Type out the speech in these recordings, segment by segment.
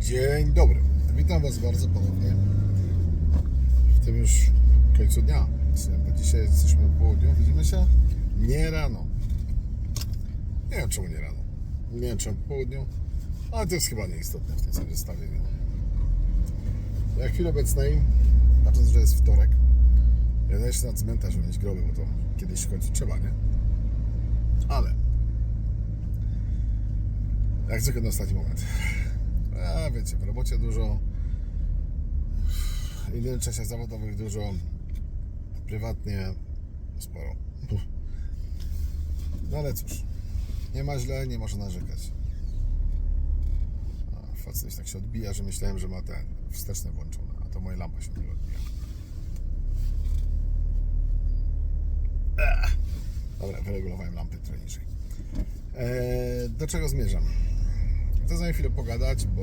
Dzień dobry. Witam Was bardzo ponownie w tym już końcu dnia. Dzisiaj jesteśmy po południu. Widzimy się? Nie rano. Nie wiem czemu nie rano. Nie wiem czemu po południu, ale to jest chyba nieistotne w tym całym zestawieniu. Na chwilę obecnej, patrząc, że jest wtorek, jadę jeszcze na cmentarz mieć groby, bo to kiedyś w końcu trzeba, nie? Ale jak zwykle na ostatni moment. A wiecie, w robocie dużo, w innych czasach zawodowych dużo, prywatnie sporo. No ale cóż, nie ma źle, nie można narzekać. A facet tak się odbija, że myślałem, że ma ten wsteczny włączony, a to moja lampa się nie odbija. Dobra, wyregulowałem lampy trochę niżej. Eee, do czego zmierzam? Chcę z wami chwilę pogadać, bo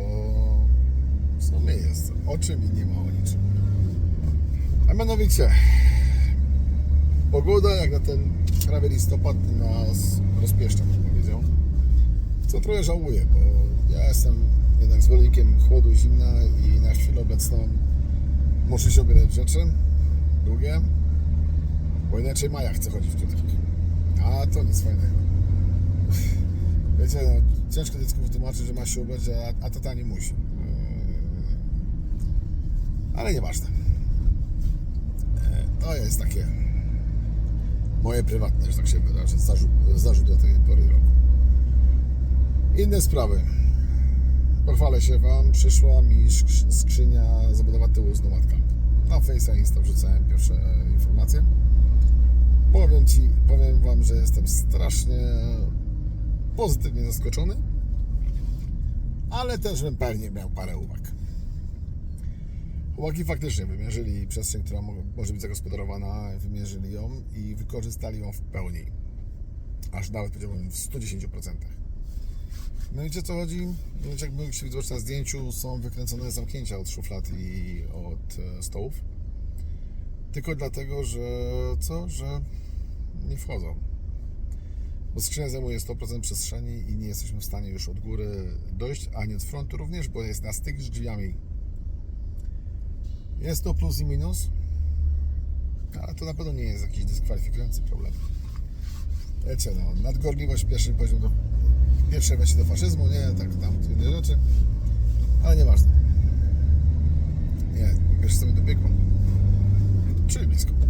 w sumie jest o czym i nie ma o niczym. A mianowicie pogoda jak na ten prawie listopad nas rozpieszcza, bym powiedział. Co trochę żałuję, bo ja jestem jednak zwolennikiem chłodu, zimna i na chwilę obecną muszę się obierać rzeczy długie, bo inaczej Maja chce chodzić w krótkich. A to nic fajnego. Wiecie, no, ciężko dziecku wytłumaczyć, że ma się ubrać, a, a tata nie musi. Yy, Ale nieważne. Yy, To jest takie moje prywatne, że tak się wyrażę, zarzut, zarzut do tej pory roku. Inne sprawy. Pochwalę się Wam, przyszła mi skrz- skrzynia zabudowa tyłu z Nomad Camp. Na Face'a Insta wrzucałem pierwsze informacje. Powiem Ci, powiem Wam, że jestem strasznie pozytywnie zaskoczony, ale też bym pewnie miał parę uwag. Chłopaki faktycznie wymierzyli przestrzeń, która mo- może być zagospodarowana, wymierzyli ją i wykorzystali ją w pełni. Aż nawet powiedziałbym w 110%. No i wiecie co chodzi? Wiecie, jak mogliście widzieć na zdjęciu, są wykręcone zamknięcia od szuflad i od e, stołów. Tylko dlatego, że co? Że nie wchodzą. Bo skrzynia zajmuje 100% przestrzeni i nie jesteśmy w stanie już od góry dojść, ani od frontu również, bo jest na styk z drzwiami. Jest to plus i minus, ale to na pewno nie jest jakiś dyskwalifikujący problem. Wiecie, no, nadgorliwość pierwszy poziom do, pierwsze wejście do faszyzmu, nie, tak tam inne rzeczy, ale nieważne. Nie, pierwsze sobie do piekła. Czyli blisko.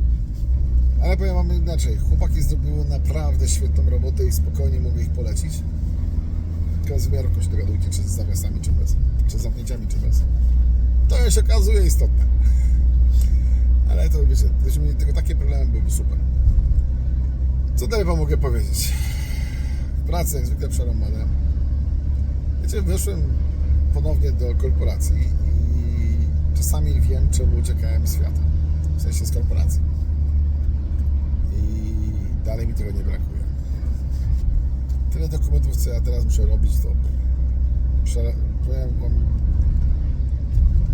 Ale powiem Wam inaczej. Chłopaki zrobiły naprawdę świetną robotę i spokojnie mogę ich polecić. Tylko z wymiarówką się dogadujcie, czy z zawiasami, czy bez. Czy z zamknięciami, czy bez. To się okazuje istotne. Ale to wiecie, gdybyśmy mieli tylko takie problemy, byłoby super. Co dalej Wam mogę powiedzieć? W pracy jak zwykle przerąbane. Wiecie, weszłem ponownie do korporacji i czasami wiem, czemu uciekałem z świata. W sensie z korporacji dalej mi tego nie brakuje. Tyle dokumentów, co ja teraz muszę robić, to prze, powiem wam,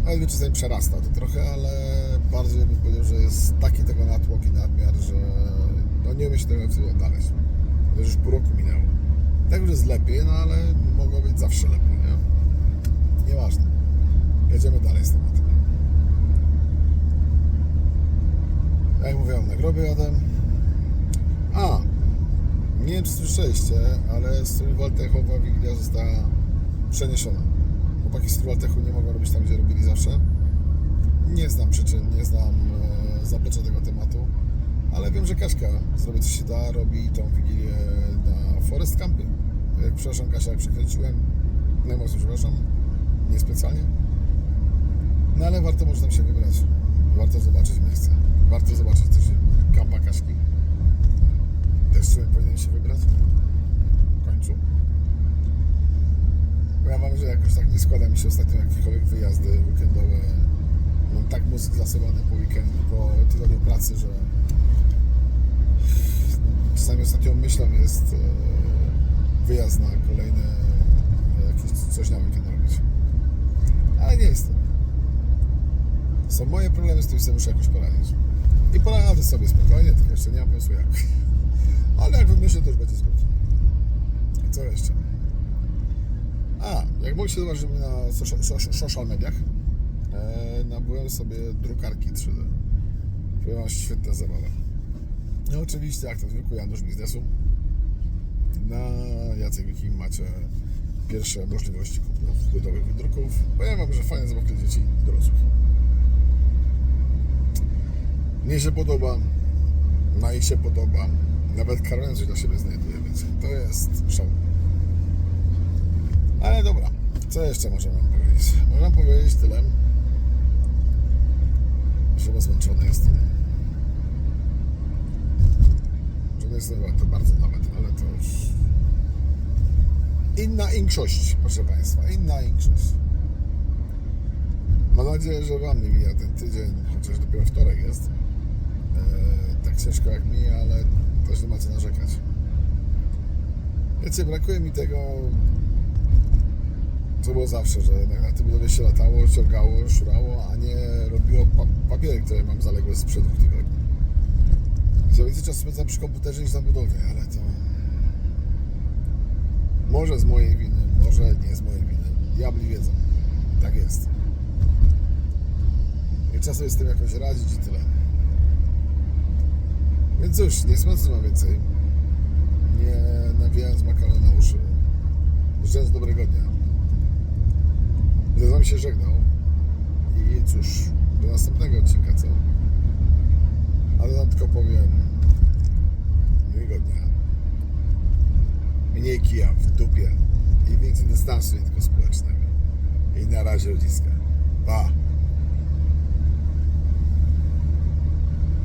ale mnie czasami przerasta to trochę, ale bardziej bym powiedział, że jest taki tego natłok i nadmiar, że no nie umiem się tego wtedy odnaleźć. To już pół roku minęło. Tak już jest lepiej, no ale mogło być zawsze lepiej, nie? Nieważne. Jedziemy dalej z tematem. Jak mówiłem, na grobie jadę. A, nie wiem czy słyszeliście, ale strój Waltechowa Wigilia została przeniesiona. Chłopaki z Waltechu nie mogą robić tam, gdzie robili zawsze. Nie znam przyczyn, nie znam e, zaplecza tego tematu, ale wiem, że Kaśka zrobi co się da, robi tą Wigilię na Forest Campie. Jak przepraszam Kasia, jak przekręciłem, najmocniej przepraszam, niespecjalnie. No ale warto może tam się wybrać. Warto zobaczyć miejsce. Warto zobaczyć też kampa Kaśki. Też sobie powinien się wybrać. W końcu. Powiem Wam, że jakoś tak nie składa mi się ostatnio jakiekolwiek wyjazdy weekendowe. Mam tak mózg zasobany po weekend, po tygodniu pracy, że czasami ostatnią myślą jest e, wyjazd na kolejne e, jakieś coś na weekend robić. Ale nie jest to. Są moje problemy, z którymi sobie muszę jakoś poradzić. I poradzę sobie spokojnie, tylko jeszcze nie mam pomysłu jak. Ale jak wymyślę, to już będzie zgodnie. Co jeszcze? A, Jak mogliście zobaczyć mnie na social, social, social mediach, e, nabyłem sobie drukarki 3D. Powiem świetna zabawa. No oczywiście, jak to zwykły Janusz biznesu, na Jacek Wiking macie pierwsze możliwości kupna gotowych wydruków. Powiem wam, że fajne zabawki dzieci i dorosłych. Mnie się podoba, na ich się podoba. Nawet Karolina coś dla siebie znajduje, więc to jest szał. Ale dobra, co jeszcze możemy powiedzieć? Możemy powiedzieć tyle, że chyba zmęczony jestem. Że nie jestem to bardzo nawet, ale to już... Inna większość, proszę Państwa, inna większość. Mam nadzieję, że Wam nie mija ten tydzień, chociaż dopiero wtorek jest. Eee, tak ciężko jak mi, ale też nie ma co narzekać. Wiecie, brakuje mi tego, co było zawsze, że jednak na tym budowie się latało, ciągało, szurało, a nie robiło pa- papiery, które mam zaległe sprzed dwóch tygodni. Gdzie więcej czasu spędzam przy komputerze niż na budowie, ale to... Może z mojej winy, może nie z mojej winy. Diabli wiedzą. Tak jest. I trzeba sobie z tym jakoś radzić i tyle. Więc cóż, nie ma więcej. Nie nawijając makaron na uszy. Życzę dobrego dnia. Będę z wami się żegnał. I cóż, do następnego odcinka, co? Ale wam tylko powiem miłego dnia. Mniej kija w dupie i więcej dystansu, nie tylko społecznego. I na razie ludziska. Pa!